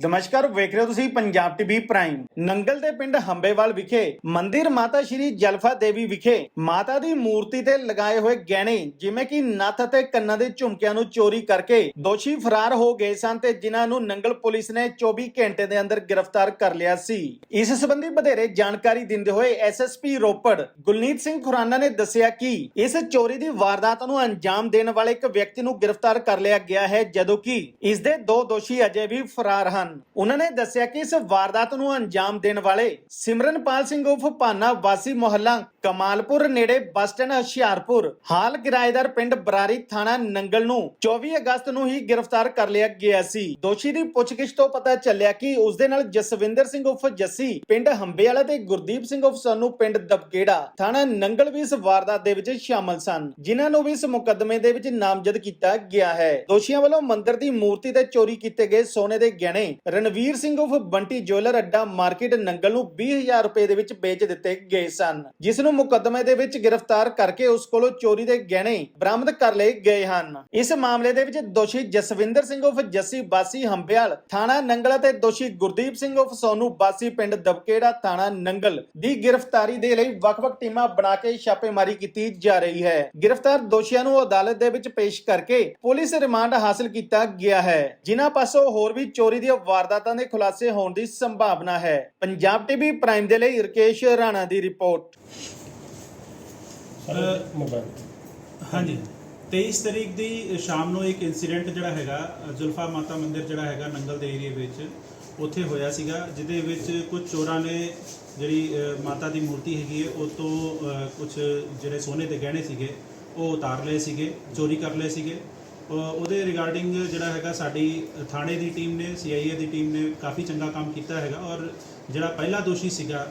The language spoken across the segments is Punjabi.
ਨਮਸਕਾਰ, ਵੇਖ ਰਹੇ ਹੋ ਤੁਸੀਂ ਪੰਜਾਬ ਟੀਵੀ ਪ੍ਰਾਈਮ। ਨੰਗਲ ਦੇ ਪਿੰਡ ਹੰਬੇਵਾਲ ਵਿਖੇ ਮੰਦਿਰ ਮਾਤਾ ਸ਼੍ਰੀ ਜਲਫਾ ਦੇਵੀ ਵਿਖੇ ਮਾਤਾ ਦੀ ਮੂਰਤੀ ਤੇ ਲਗਾਏ ਹੋਏ ਗਹਿਣੇ, ਜਿਵੇਂ ਕਿ ਨੱਥ ਅਤੇ ਕੰਨਾਂ ਦੇ ਝੁਮਕਿਆਂ ਨੂੰ ਚੋਰੀ ਕਰਕੇ ਦੋਸ਼ੀ ਫਰਾਰ ਹੋ ਗਏ ਸਨ ਤੇ ਜਿਨ੍ਹਾਂ ਨੂੰ ਨੰਗਲ ਪੁਲਿਸ ਨੇ 24 ਘੰਟੇ ਦੇ ਅੰਦਰ ਗ੍ਰਿਫਤਾਰ ਕਰ ਲਿਆ ਸੀ। ਇਸ ਸੰਬੰਧੀ ਵਧੇਰੇ ਜਾਣਕਾਰੀ ਦਿੰਦੇ ਹੋਏ ਐਸਐਸਪੀ ਰੋਪੜ ਗੁਲਨੀਤ ਸਿੰਘ ਖੁਰਾਨਾ ਨੇ ਦੱਸਿਆ ਕਿ ਇਸ ਚੋਰੀ ਦੀ ਵਾਰਦਾਤ ਨੂੰ ਅੰਜਾਮ ਦੇਣ ਵਾਲੇ ਇੱਕ ਵਿਅਕਤੀ ਨੂੰ ਗ੍ਰਿਫਤਾਰ ਕਰ ਲਿਆ ਗਿਆ ਹੈ, ਜਦੋਂ ਕਿ ਇਸ ਦੇ ਦੋ ਦੋਸ਼ੀ ਅਜੇ ਵੀ ਫਰਾਰ ਹਨ। ਉਹਨਾਂ ਨੇ ਦੱਸਿਆ ਕਿ ਇਸ ਵਾਰਦਾਤ ਨੂੰ ਅੰਜਾਮ ਦੇਣ ਵਾਲੇ ਸਿਮਰਨਪਾਲ ਸਿੰਘ ਉਫ ਭਾਨਾ ਵਾਸੀ ਮੁਹੱਲਾ, ਕਮਾਲਪੁਰ ਨੇੜੇ ਬੱਸ ਸਟੈਂਡ ਹੁਸ਼ਿਆਰਪੁਰ, ਹਾਲ ਕਿਰਾਏਦਾਰ ਪਿੰਡ ਬਰਾਰੀ ਥਾਣਾ ਨੰਗਲ ਨੂੰ 24 ਅਗਸਤ ਨੂੰ ਹੀ ਗ੍ਰਿਫਤਾਰ ਕਰ ਲਿਆ ਗਿਆ ਸੀ। ਦੋਸ਼ੀ ਦੀ ਪੁੱਛਗਿੱਛ ਤੋਂ ਪਤਾ ਚੱਲਿਆ ਕਿ ਉਸ ਦੇ ਨਾਲ ਜਸਵਿੰਦਰ ਸਿੰਘ ਉਫ ਜੱਸੀ, ਪਿੰਡ ਹੰਬੇਵਾਲਾ ਤੇ ਗੁਰਦੀਪ ਸਿੰਘ ਉਫ ਸਾਨੂੰ, ਪਿੰਡ ਦਬਕੇੜਾ, ਥਾਣਾ ਨੰਗਲ ਵੀ ਇਸ ਵਾਰਦਾਤ ਦੇ ਵਿੱਚ ਸ਼ਾਮਲ ਸਨ, ਜਿਨ੍ਹਾਂ ਨੂੰ ਵੀ ਇਸ ਮੁਕੱਦਮੇ ਦੇ ਵਿੱਚ ਨਾਮਜ਼ਦ ਕੀਤਾ ਗਿਆ ਹੈ। ਦੋਸ਼ੀਆਂ ਵੱਲੋਂ ਮੰਦਿਰ ਦੀ ਮੂਰਤੀ ਤੇ ਚੋਰੀ ਕੀਤੇ ਗਏ ਸੋਨੇ ਦੇ ਗਹਿਣੇ ਰਣਵੀਰ ਸਿੰਘ ਉਫ ਬੰਟੀ ਜੁਐਲਰ ਅੱਡਾ ਮਾਰਕੀਟ ਨੰਗਲ ਨੂੰ 20000 ਰੁਪਏ ਦੇ ਵਿੱਚ ਵੇਚ ਦਿੱਤੇ ਗਏ ਸਨ। ਜਿਸ ਨੂੰ ਮੁਕੱਦਮੇ ਦੇ ਵਿੱਚ ਗ੍ਰਿਫਤਾਰ ਕਰਕੇ ਉਸ ਕੋਲੋਂ ਚੋਰੀ ਦੇ ਗਹਿਣੇ ਬਰਾਮਦ ਕਰ ਲਏ ਗਏ ਹਨ। ਇਸ ਮਾਮਲੇ ਦੇ ਵਿੱਚ ਦੋਸ਼ੀ ਜਸਵਿੰਦਰ ਸਿੰਘ ਉਫ ਜੱਸੀ ਬਾਸੀ ਹੰਬਿਆਲ ਥਾਣਾ ਨੰਗਲ ਅਤੇ ਦੋਸ਼ੀ ਗੁਰਦੀਪ ਸਿੰਘ ਉਫ ਸੋਨੂ ਬਾਸੀ ਪਿੰਡ ਦਬਕੇੜਾ ਥਾਣਾ ਨੰਗਲ ਦੀ ਗ੍ਰਿਫਤਾਰੀ ਦੇ ਲਈ ਵੱਖ-ਵੱਖ ਟੀਮਾਂ ਬਣਾ ਕੇ ਛਾਪੇਮਾਰੀ ਕੀਤੀ ਜਾ ਰਹੀ ਹੈ। ਗ੍ਰਿਫਤਾਰ ਦੋਸ਼ੀਆਂ ਨੂੰ ਅਦਾਲਤ ਦੇ ਵਿੱਚ ਪੇਸ਼ ਕਰਕੇ ਪੁਲਿਸ ਰਿਮਾਂਡ ਹਾਸਲ ਕੀਤਾ ਗਿਆ ਹੈ। ਜਿਨ੍ਹਾਂ ਪਾਸੋਂ ਹੋਰ ਵੀ ਚੋਰੀ ਦੀਆਂ ਵਾਰਦਾਤਾਂ ਦੇ ਖੁਲਾਸੇ ਹੋਣ ਦੀ ਸੰਭਾਵਨਾ ਹੈ। ਪੰਜਾਬ ਟੀਵੀ ਪ੍ਰਾਈਮ ਦੇ ਲਈ ਰਕੇਸ਼ ਰਾਣਾ ਦੀ ਰਿਪੋਰਟ। ਹਾਂਜੀ। 23 ਤਰੀਕ ਦੀ ਸ਼ਾਮ ਨੂੰ ਇੱਕ ਇਨਸੀਡੈਂਟ ਜਿਹੜਾ ਹੈਗਾ, ਜ਼ੁਲਫਾ ਮਾਤਾ ਮੰਦਿਰ ਜਿਹੜਾ ਹੈਗਾ, ਨੰਗਲ ਦੇ ਏਰੀਆ ਵਿੱਚ ਉੱਥੇ ਹੋਇਆ ਸੀਗਾ, ਜਿਹਦੇ ਵਿੱਚ ਕੁਝ ਚੋਰਾਂ ਨੇ ਜਿਹੜੀ ਮਾਤਾ ਦੀ ਮੂਰਤੀ ਹੈਗੀ ਹੈ, ਉਹ ਤੋਂ ਕੁਝ ਜਿਹੜੇ ਸੋਨੇ ਦੇ ਗਹਿਣੇ ਸੀਗੇ, ਉਹ ਉਤਾਰ ਲਏ ਸੀਗੇ, ਚੋਰੀ ਕਰ ਲਏ ਸੀਗੇ। ਉਹਦੇ ਰਿਗਾਰਡਿੰਗ ਜਿਹੜਾ ਹੈਗਾ ਸਾਡੀ ਥਾਣੇ ਦੀ ਟੀਮ ਨੇ ਸੀਆਈਏ ਦੀ ਟੀਮ ਨੇ ਕਾਫੀ ਚੰਗਾ ਕੰਮ ਕੀਤਾ ਹੈਗਾ ਔਰ ਜਿਹੜਾ ਪਹਿਲਾ ਦੋਸ਼ੀ ਸੀਗਾ,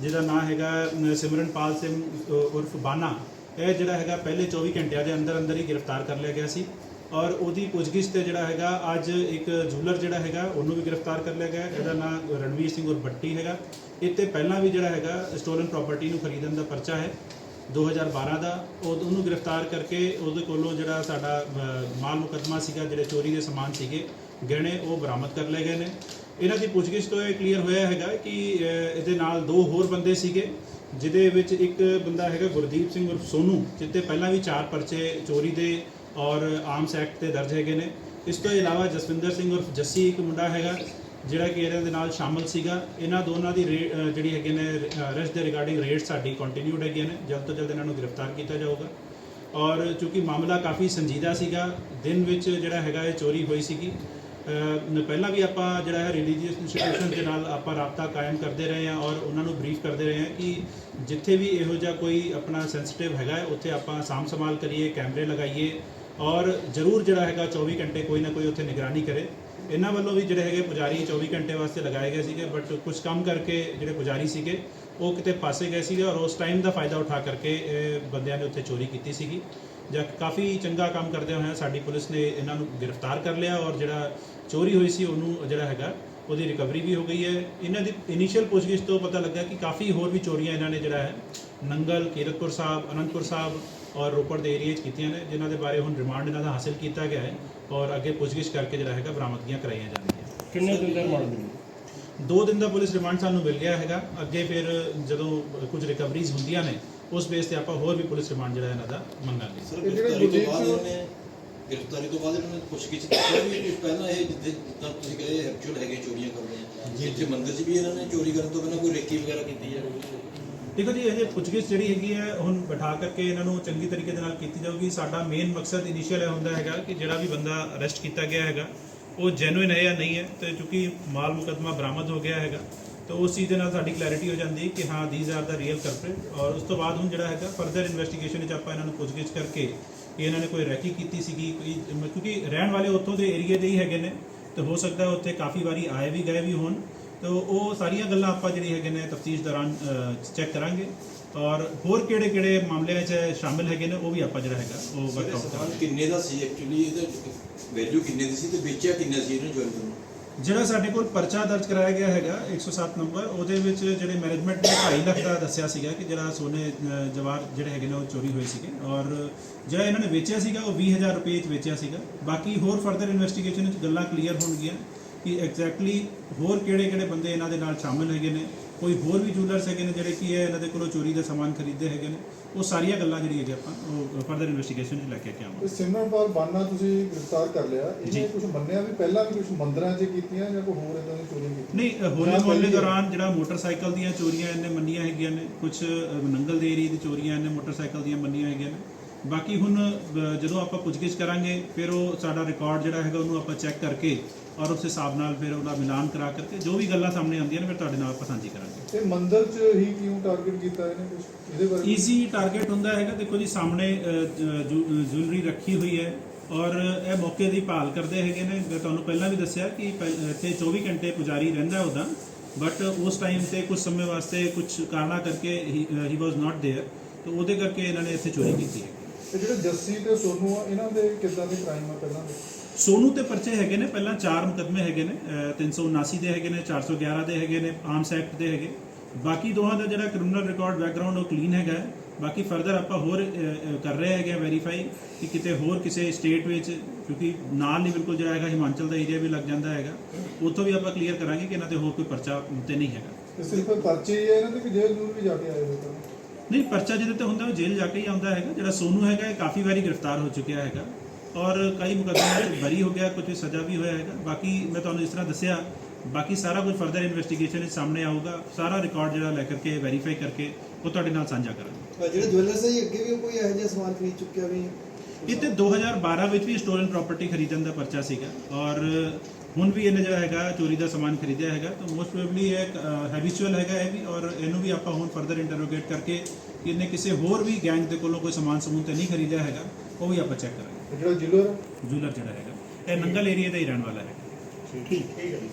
ਜਿਹਦਾ ਨਾਮ ਹੈਗਾ ਸਿਮਰਨਪਾਲ ਸਿੰਘ ਉਰਫ ਬਾਨਾ, ਇਹ ਜਿਹੜਾ ਹੈਗਾ ਪਹਿਲੇ 24 ਘੰਟਿਆਂ ਦੇ ਅੰਦਰ ਅੰਦਰ ਹੀ ਗ੍ਰਿਫਤਾਰ ਕਰ ਲਿਆ ਗਿਆ ਸੀ ਔਰ ਉਹਦੀ ਪੁੱਛਗਿੱਛ ਤੇ ਜਿਹੜਾ ਹੈਗਾ ਅੱਜ ਇੱਕ ਜੂਲਰ ਜਿਹੜਾ ਹੈਗਾ, ਉਹਨੂੰ ਵੀ ਗ੍ਰਿਫਤਾਰ ਕਰ ਲਿਆ ਗਿਆ, ਇਹਦਾ ਨਾਮ ਰਣਵੀਰ ਸਿੰਘ ਉਰ ਬੱਟੀ ਹੈਗਾ ਇਹ ਤੇ ਪਹਿਲਾਂ ਵੀ ਜਿਹੜਾ ਹੈਗਾ ਸਟੋਲਨ ਪ੍ਰਾਪਰਟੀ ਨੂੰ ਖਰੀਦਣ ਦਾ ਪਰਚਾ ਹੈ। 2012 ਦਾ, ਉਹ ਉਹਨੂੰ ਗ੍ਰਿਫਤਾਰ ਕਰਕੇ ਉਹਦੇ ਕੋਲੋਂ ਜਿਹੜਾ ਸਾਡਾ ਮਾਲ ਮੁਕੱਦਮਾ ਸੀਗਾ, ਜਿਹੜੇ ਚੋਰੀ ਦੇ ਸਮਾਨ ਸੀਗੇ, ਗਹਿਣੇ ਉਹ ਬਰਾਮਦ ਕਰ ਲਏ ਗਏ ਨੇ। ਇਹਨਾਂ ਦੀ ਪੁੱਛਗਿੱਛ ਤੋਂ ਇਹ ਕਲੀਅਰ ਹੋਇਆ ਹੈਗਾ ਕਿ ਇਹਦੇ ਨਾਲ ਦੋ ਹੋਰ ਬੰਦੇ ਸੀਗੇ, ਜਿਹਦੇ ਵਿੱਚ ਇੱਕ ਬੰਦਾ ਹੈਗਾ ਗੁਰਦੀਪ ਸਿੰਘ ਉਰਫ ਸੋਨੂ ਜਿੱਤੇ ਪਹਿਲਾਂ ਵੀ ਚਾਰ ਪਰਚੇ ਚੋਰੀ ਦੇ ਔਰ ਆਰਮਸ ਐਕਟ ਤੇ ਦਰਜ ਹੈਗੇ ਨੇ। ਇਸ ਤੋਂ ਇਲਾਵਾ ਜਸਵਿੰਦਰ ਸਿੰਘ ਉਰਫ ਜੱਸੀ ਇੱਕ ਮੁੰਡਾ ਹੈਗਾ ਜਿਹੜਾ ਕਿ ਇਹਨਾਂ ਦੇ ਨਾਲ ਸ਼ਾਮਲ ਸੀਗਾ, ਇਹਨਾਂ ਦੋਨਾਂ ਦੀ ਰੇ- ਜਿਹੜੀ ਹੈਗੇ ਨੇ ਅਰੈਸਟ ਦੇ ਰਿਗਾਰਡਿੰਗ ਰੇਡ ਸਾਡੀ ਕੰਟੀਨਿਊਡ ਹੈਗੀਆਂ ਨੇ, ਜਲਦ ਤੋਂ ਜਲਦ ਇਹਨਾਂ ਨੂੰ ਗ੍ਰਿਫਤਾਰ ਕੀਤਾ ਜਾਊਗਾ। ਔਰ ਚੂੰਕਿ ਮਾਮਲਾ ਕਾਫੀ ਸੰਜੀਦਾ ਸੀਗਾ, ਦਿਨ ਵਿੱਚ ਜਿਹੜਾ ਹੈਗਾ ਇਹ ਚੋਰੀ ਹੋਈ ਸੀਗੀ ਪਹਿਲਾਂ ਵੀ ਆਪਾਂ ਜਿਹੜਾ ਹੈ ਰਿਲੀਜੀਅਸ ਇੰਸਟੀਟਿਊਸ਼ਨ ਦੇ ਨਾਲ ਆਪਾਂ ਰਾਬਤਾ ਕਾਇਮ ਕਰਦੇ ਰਹੇ ਹਾਂ ਔਰ ਉਹਨਾਂ ਨੂੰ ਬਰੀਫ ਕਰਦੇ ਰਹੇ ਹਾਂ ਕਿ ਜਿੱਥੇ ਵੀ ਇਹੋ ਜਿਹਾ ਕੋਈ ਆਪਣਾ ਸੈਂਸਿਟਿਵ ਹੈਗਾ ਉੱਥੇ ਆਪਾਂ ਸਾਂਭ ਸੰਭਾਲ ਕਰੀਏ, ਕੈਮਰੇ ਲਗਾਈਏ ਔਰ ਜ਼ਰੂਰ ਜਿਹੜਾ ਹੈਗਾ 24 ਘੰਟੇ ਕੋਈ ਨਾ ਕੋਈ ਉੱਥੇ ਨਿਗਰਾਨੀ ਕਰੇ। ਇਹਨਾਂ ਵੱਲੋਂ ਵੀ ਜਿਹੜੇ ਹੈਗੇ ਪੁਜਾਰੀ 24 ਘੰਟੇ ਵਾਸਤੇ ਲਗਾਏ ਗਏ ਸੀਗੇ ਬਟ ਕੁਝ ਕੰਮ ਕਰਕੇ ਜਿਹੜੇ ਪੁਜਾਰੀ ਸੀਗੇ, ਉਹ ਕਿਤੇ ਪਾਸੇ ਗਏ ਸੀਗੇ ਔਰ ਉਸ ਟਾਈਮ ਦਾ ਫਾਇਦਾ ਉਠਾ ਕਰਕੇ ਇਹ ਬੰਦਿਆਂ ਨੇ ਉੱਥੇ ਚੋਰੀ ਕੀਤੀ ਸੀਗੀ। ਜਾਂ ਕਾਫੀ ਚੰਗਾ ਕੰਮ ਕਰਦੇ ਹੋਏ ਸਾਡੀ ਪੁਲਿਸ ਨੇ ਇਹਨਾਂ ਨੂੰ ਗ੍ਰਿਫਤਾਰ ਕਰ ਲਿਆ ਔਰ ਜਿਹੜਾ ਚੋਰੀ ਹੋਈ ਸੀ ਉਹਨੂੰ ਜਿਹੜਾ ਹੈਗਾ, ਉਹਦੀ ਰਿਕਵਰੀ ਵੀ ਹੋ ਗਈ ਹੈ। ਇਹਨਾਂ ਦੀ ਇਨੀਸ਼ੀਅਲ ਪੁੱਛਗਿੱਛ ਤੋਂ ਪਤਾ ਲੱਗਾ ਕਿ ਕਾਫੀ ਹੋਰ ਵੀ ਚੋਰੀਆਂ ਇਹਨਾਂ ਨੇ ਜਿਹੜਾ ਹੈ, ਨੰਗਲ, ਕੀਰਤਪੁਰ ਸਾਹਿਬ, ਅਨੰਦਪੁਰ ਸਾਹਿਬ ਔਰ ਰੋਪੜ ਦੇ ਏਰੀਆ 'ਚ ਕੀਤੀਆਂ ਨੇ, ਜਿਨ੍ਹਾਂ ਦੇ ਬਾਰੇ ਹੁਣ ਰਿਮਾਂਡ ਇਹਨਾਂ ਦਾ ਹਾਸਲ ਕੀਤਾ ਗਿਆ ਹੈ। ਔਰ ਅੱਗੇ ਪੁੱਛਗਿੱਛ ਕਰਕੇ ਜਿਹੜਾ ਹੈਗਾ ਬਰਾਮਦਗੀਆਂ ਕਰਾਈਆਂ ਜਾਣਗੀਆਂ ਕਿੰਨੇ ਦਿਨ ਦਾ ਰਿਮਾਂਡ ਮਿਲਿਆ? ਦੋ ਦਿਨ ਦਾ ਪੁਲਿਸ ਰਿਮਾਂਡ ਸਾਨੂੰ ਮਿਲ ਗਿਆ ਹੈਗਾ। ਅੱਗੇ ਫਿਰ ਜਦੋਂ ਕੁਝ ਰਿਕਵਰੀਜ਼ ਹੁੰਦੀਆਂ ਨੇ ਉਸ ਬੇਸ ਤੇ ਆਪਾਂ ਹੋਰ ਵੀ ਪੁਲਿਸ ਰਿਮਾਂਡ ਜਿਹੜਾ ਇਹਨਾਂ ਦਾ ਮੰਗਾਂਗੇ। ਸਰ ਗ੍ਰਿਫਤਾਰੀ ਤੋਂ ਬਾਅਦ ਇਹਨੇ ਗ੍ਰਿਫਤਾਰੀ ਤੋਂ ਬਾਅਦ ਇਹਨਾਂ ਨੇ ਪੁੱਛਗਿੱਛ ਦੱਸਿਆ ਵੀ ਕਿ ਪਹਿਲਾਂ ਇਹ ਜਿੱਥੇ ਜਿੱਦਾਂ ਤੁਸੀਂ ਕਹੇ ਐਕਚੁਅਲ ਹੈਗੇ ਚੋਰੀਆਂ ਕਰਨੀਆਂ। ਜੀ। ਜਿੱਥੇ ਮੰਦਿਰ 'ਚ ਵੀ ਇਹਨਾਂ ਨੇ ਚੋਰੀ ਕਰਨ ਤੋਂ ਪਹਿਲਾਂ ਕੋਈ ਰੇਕੀ ਵਗੈਰਾ ਕੀਤੀ ਹੈ? ਦੇਖੋ ਜੀ, ਇਹ ਪੁੱਛਗਿੱਛ ਜਿਹੜੀ ਹੈਗੀ ਹੈ, ਹੁਣ ਬਿਠਾ ਕਰਕੇ ਇਹਨਾਂ ਨੂੰ ਚੰਗੀ ਤਰੀਕੇ ਦੇ ਨਾਲ ਕੀਤੀ ਜਾਊਗੀ। ਸਾਡਾ ਮੇਨ ਮਕਸਦ ਇਨੀਸ਼ੀਅਲ ਇਹ ਹੁੰਦਾ ਹੈਗਾ ਕਿ ਜਿਹੜਾ ਵੀ ਬੰਦਾ ਅਰੈਸਟ ਕੀਤਾ ਗਿਆ ਹੈਗਾ, ਉਹ ਜੈਨੂਇਨ ਹੈ ਜਾਂ ਨਹੀਂ ਹੈ, ਤੇ ਕਿਉਂਕਿ ਮਾਲ ਮੁਕੱਦਮਾ ਬਰਾਮਦ ਹੋ ਗਿਆ ਹੈਗਾ, ਤਾਂ ਉਸ ਚੀਜ਼ ਦੇ ਨਾਲ ਸਾਡੀ ਕਲੈਰਿਟੀ ਹੋ ਜਾਂਦੀ ਕਿ ਹਾਂ these are the real culprit ਔਰ ਉਸ ਤੋਂ ਬਾਅਦ ਹੁਣ ਜਿਹੜਾ ਹੈਗਾ ਫਰਦਰ ਇਨਵੈਸਟੀਗੇਸ਼ਨ ਵਿੱਚ ਆਪਾਂ ਇਹਨਾਂ ਨੂੰ ਪੁੱਛਗਿੱਛ ਕਰਕੇ ਕਿ ਇਹਨਾਂ ਨੇ ਕੋਈ ਰੈਕੀ ਕੀਤੀ ਸੀਗੀ, ਕੋਈ ਕਿਉਂਕਿ ਰਹਿਣ ਵਾਲੇ ਉੱਥੋਂ ਦੇ ਏਰੀਏ ਦੇ ਹੀ ਹੈਗੇ ਨੇ, ਤੇ ਹੋ ਸਕਦਾ ਉੱਥੇ ਕਾਫੀ ਵਾਰੀ ਆਏ ਵੀ ਗਏ ਵੀ ਹੋਣ। ਤਾਂ ਉਹ ਸਾਰੀਆਂ ਗੱਲਾਂ ਆਪਾਂ ਜਿਹੜੀ ਹੈਗੇ ਨੇ ਤਫਤੀਸ਼ ਦੌਰਾਨ ਚੈੱਕ ਕਰਾਂਗੇ। ਔਰ ਹੋਰ ਕਿਹੜੇ ਕਿਹੜੇ ਮਾਮਲਿਆਂ 'ਚ ਸ਼ਾਮਿਲ ਹੈਗੇ ਨੇ ਉਹ ਵੀ ਆਪਾਂ ਜਿਹੜਾ ਹੈਗਾ ਉਹ ਵਰਕਆਊਟ ਕਰਾਂਗੇ। ਕਿੰਨੇ ਦਾ ਸੀ ਐਕਚੁਅਲੀ ਇਹਦਾ ਵੈਲਿਊ ਕਿੰਨੇ ਦੀ ਸੀ ਤੇ ਵੇਚਿਆ ਕਿੰਨੇ ਸੀ ਇਹਨੇ ਜੁਐਲਰੀ ਨੂੰ ਜਿਹੜਾ ਸਾਡੇ ਕੋਲ ਪਰਚਾ ਦਰਜ ਕਰਾਇਆ ਗਿਆ ਹੈਗਾ 107 ਨੰਬਰ ਉਹਦੇ ਵਿੱਚ ਜਿਹੜੇ ਮੈਨੇਜਮੈਂਟ ਨੇ 2.5 ਲੱਖ ਦਾ ਦੱਸਿਆ ਸੀਗਾ ਕਿ ਜਿਹੜਾ ਸੋਨੇ ਅ, ਜਵਾਹਰ ਜਿਹੜੇ ਹੈਗੇ ਨੇ ਉਹ ਚੋਰੀ ਹੋਏ ਸੀਗੇ। ਔਰ ਜਿਹੜਾ ਇਹਨਾਂ ਨੇ ਵੇਚਿਆ ਸੀਗਾ ਉਹ 20000 ਰੁਪਏ 'ਚ ਵੇਚਿਆ ਸੀਗਾ। ਬਾਕੀ ਹੋਰ ਫਰਦਰ ਇਨਵੈਸਟੀਗੇਸ਼ਨ ਵਿੱਚ ਗੱਲਾਂ ਕਲੀਅਰ ਹੋਣਗੀਆਂ। ਕਿ ਐਗਜ਼ੈਕਟਲੀ ਹੋਰ ਕਿਹੜੇ-ਕਿਹੜੇ ਬੰਦੇ ਇਹਨਾਂ ਦੇ ਨਾਲ ਸ਼ਾਮਲ ਹੈਗੇ ਨੇ ਕੋਈ ਹੋਰ ਵੀ ਜੂਲਰਸ ਹੈਗੇ ਨੇ ਜਿਹੜੇ ਕੀ ਹੈ ਇਹਨਾਂ ਦੇ ਕੋਲੋਂ ਚੋਰੀ ਦਾ ਸਮਾਨ ਖਰੀਦਦੇ ਹੈਗੇ ਨੇ ਉਹ ਸਾਰੀਆਂ ਗੱਲਾਂ ਜਿਹੜੀਆਂ ਹੈਗੇ ਆਪਾਂ ਉਹ ਫਰਦਰ ਇਨਵੈਸਟੀਗੇਸ਼ਨ 'ਚ ਲੈ ਕੇ ਆਵਾਂਗੇ ਸਿਮਰਨਪਾਲ ਬਾਨਾ ਤੁਸੀਂ ਗ੍ਰਿਫਤਾਰ ਕਰ ਲਿਆ। ਇਹਨੇ ਕੁਝ ਮੰਨਿਆ ਵੀ ਪਹਿਲਾਂ ਵੀ ਕੁਝ ਮੰਦਰਾਂ 'ਚ ਕੀਤੀਆਂ ਜਾਂ ਕੋਈ ਹੋਰ ਇਦਾਂ ਦੀ ਚੋਰੀਆਂ ਕੀਤੀਆਂ ਨਹੀਂ ਹੋਲੇ ਮਹੱਲੇ। ਦੌਰਾਨ ਜਿਹੜਾ ਮੋਟਰਸਾਈਕਲ ਦੀਆਂ ਚੋਰੀਆਂ ਇਹਨੇ ਮੰਨੀਆਂ ਹੈਗੀਆਂ ਨੇ ਕੁਝ ਨੰਗਲ ਦੇ ਏਰੀਏ ਦੀ ਚੋਰੀਆਂ ਇਹਨੇ ਮੋਟਰਸਾਈਕਲ ਦੀਆਂ ਮੰਨੀਆਂ ਹੈਗੀਆਂ ਨੇ ਬਾਕੀ ਹੁਣ ਅ, ਜਦੋਂ ਆਪਾਂ ਪੁੱਛਗਿੱਛ ਕਰਾਂਗੇ ਫਿਰ ਉਹ ਸਾਡਾ ਰਿਕਾਰਡ ਜਿਹੜਾ ਹੈਗਾ ਉਹਨੂੰ ਆਪਾਂ ਚੈੱਕ ਕਰਕੇ ਔਰ ਉਸ ਹਿਸਾਬ ਨਾਲ ਫਿਰ ਉਹਦਾ ਮਿਲਾਨ ਕਰਾ ਕਰਕੇ ਜੋ ਵੀ ਗੱਲਾਂ ਸਾਹਮਣੇ ਆਉਂਦੀਆਂ ਨੇ ਫਿਰ ਤੁਹਾਡੇ ਨਾਲ ਆਪਾਂ ਸਾਂਝੀ ਕਰਾਂਗੇ ਇਹ ਮੰਦਰ 'ਚ ਹੀ ਕਿਉਂ ਟਾਰਗੇਟ ਕੀਤਾ ਇਹਨੇ ਕੁਝ ਇਹਦੇ ਬਾਰੇ ਈਜ਼ੀ ਟਾਰਗੇਟ ਹੁੰਦਾ ਹੈਗਾ ਦੇਖੋ ਜੀ ਸਾਹਮਣੇ ਜੁਐਲਰੀ ਰੱਖੀ ਹੋਈ ਹੈ ਔਰ ਇਹ ਮੌਕੇ ਦੀ ਭਾਲ ਕਰਦੇ ਹੈਗੇ ਨੇ ਮੈਂ ਤੁਹਾਨੂੰ ਪਹਿਲਾਂ ਵੀ ਦੱਸਿਆ ਕਿ ਪਹਿ- ਇੱਥੇ 24 ਘੰਟੇ ਪੁਜਾਰੀ ਰਹਿੰਦਾ ਉਹਦਾ ਬਟ ਉਸ ਟਾਈਮ ਤੇ ਕੁਝ ਸਮੇਂ ਵਾਸਤੇ ਕੁਝ ਕਾਰਨਾ ਕਰਕੇ ਹੀ ਵਾਸ ਨਾਟ देयर ਤਾਂ ਉਹਦੇ ਕਰਕੇ ਇਹਨਾਂ ਨੇ ਇੱਥੇ ਚੋਰੀ ਕੀਤੀ ਹੈ ਤੇ ਜਿਹੜੇ ਜੱਸੀ ਤੇ ਸੋਨੂ ਆ ਇਹਨਾਂ ਦੇ ਕਿੱਦਾਂ ਦੇ ਕ੍ਰਾਈਮ ਆ ਪਹਿਲਾਂ ਦੇ? ਸੋਨੂ ਤੇ ਪਰਚੇ ਹੈਗੇ ਨੇ ਪਹਿਲਾਂ ਚਾਰ ਮੁਕਦਮੇ ਹੈਗੇ ਨੇ ਅਹ 379 ਦੇ ਹੈਗੇ ਨੇ 411 ਦੇ ਹੈਗੇ ਨੇ ਆਰਮਸ ਐਕਟ ਦੇ ਹੈਗੇ। ਬਾਕੀ ਦੋਹਾਂ ਦਾ ਜਿਹੜਾ ਕ੍ਰਿਮੀਨਲ ਰਿਕਾਰਡ ਬੈਕਗ੍ਰਾਉਂਡ ਉਹ ਕਲੀਨ ਹੈਗਾ ਹੈ। ਬਾਕੀ ਫਰਦਰ ਆਪਾਂ ਹੋਰ ਅਹ, ਅਹ, ਕਰ ਰਹੇ ਹੈਗੇ ਵੈਰੀਫਾਈ ਕਿ ਕਿਤੇ ਹੋਰ ਕਿਸੇ ਸਟੇਟ ਵਿੱਚ ਕਿਉਂਕਿ ਨਾਲ ਨਹੀਂ ਬਿਲਕੁਲ ਜਿਹੜਾ ਹੈਗਾ ਹਿਮਾਚਲ ਦਾ ਏਰੀਆ ਵੀ ਲੱਗ ਜਾਂਦਾ ਹੈਗਾ। ਉੱਥੋਂ ਵੀ ਆਪਾਂ ਕਲੀਅਰ ਕਰਾਂਗੇ ਕਿ ਇਹਨਾਂ ਤੇ ਹੋਰ ਕੋਈ ਪਰਚਾ ਤੇ ਨਹੀਂ ਹੈਗਾ। ਤੇ ਸਿਰਫ ਪਰਚੇ ਹੀ ਆ ਇਹਨਾਂ ਦੇ ਕਿ ਜੇਲ੍ਹ ਨੂੰ ਵੀ ਜਾ ਕੇ ਆਏ ਹੋਏ ਤਾਂ ਨਹੀਂ, ਪਰਚਾ ਜਿਹਦੇ ਤੇ ਹੁੰਦਾ ਉਹ ਜੇਲ੍ਹ ਜਾ ਕੇ ਹੀ ਆਉਂਦਾ ਹੈਗਾ। ਜਿਹੜਾ ਸੋਨੂ ਹੈਗਾ, ਇਹ ਕਾਫੀ ਵਾਰੀ ਗ੍ਰਿਫਤਾਰ ਹੋ ਚੁੱਕਿਆ ਹੈਗਾ। ਔਰ ਕਈ ਮੁਕੱਦਮਿਆਂ 'ਚ ਬਰੀ ਹੋ ਗਿਆ, ਕੁਝ ਸਜ਼ਾ ਵੀ ਹੋਇਆ ਹੈਗਾ। ਬਾਕੀ ਮੈਂ ਤੁਹਾਨੂੰ ਇਸ ਤਰ੍ਹਾਂ ਦੱਸਿਆ, ਬਾਕੀ ਸਾਰਾ ਕੁਝ ਫਰਦਰ ਇਨਵੈਸਟੀਗੇਸ਼ਨ ਵਿੱਚ ਸਾਹਮਣੇ ਆਊਗਾ। ਸਾਰਾ ਰਿਕਾਰਡ ਜਿਹੜਾ ਲੈ ਕਰਕੇ ਵੈਰੀਫਾਈ ਕਰਕੇ, ਉਹ ਤੁਹਾਡੇ ਨਾਲ ਸਾਂਝਾ ਕਰਾਂਗੇ। ਜਿਹੜੇ ਜੁਐਲਰਸ ਹੈ ਅੱਗੇ ਵੀ ਕੋਈ ਇਹੋ ਜਿਹਾ ਸਮਾਨ ਖਰੀਦ ਚੁੱਕਿਆ ਵੀ? ਇਹ ਤੇ 2012 ਵਿੱਚ ਵੀ ਸਟੋਲਨ ਪ੍ਰਾਪਰਟੀ ਖਰੀਦਣ ਦਾ ਪਰਚਾ ਸੀਗਾ ਔਰ ਹੁਣ ਵੀ ਇਹਨੇ ਜਿਹੜਾ ਹੈਗਾ ਚੋਰੀ ਦਾ ਸਮਾਨ ਖਰੀਦਿਆ ਹੈਗਾ ਤਾਂ ਮੋਸਟ ਪ੍ਰੋਬਬਲੀ ਇਹ ਹੈਬਿਚੁਅਲ ਹੈਗਾ ਇਹ ਵੀ ਔਰ ਇਹਨੂੰ ਵੀ ਆਪਾਂ ਹੁਣ ਫਰਦਰ ਇੰਟਰੋਗੇਟ ਕਰਕੇ ਕਿ ਇਹਨੇ ਕਿਸੇ ਹੋਰ ਵੀ ਗੈਂਗ ਦੇ ਕੋਲੋਂ ਕੋਈ ਸਮਾਨ ਸਮੂਨ ਤੇ ਨਹੀਂ ਖਰੀਦਿਆ ਹੈਗਾ ਉਹ ਵੀ ਆਪਾਂ ਚੈੱਕ ਕਰਾਂਗੇ। ਜਿਹੜਾ ਜਿਲਰ ਜੂਲਰ ਜਿਹੜਾ ਹੈਗਾ ਇਹ ਨੰਗਲ ਏਰੀਆ ਦਾ ਹੀ ਰਹਿਣ ਵਾਲਾ ਹੈ ਠੀਕ ਠੀਕ ਹੈ। ਜੀ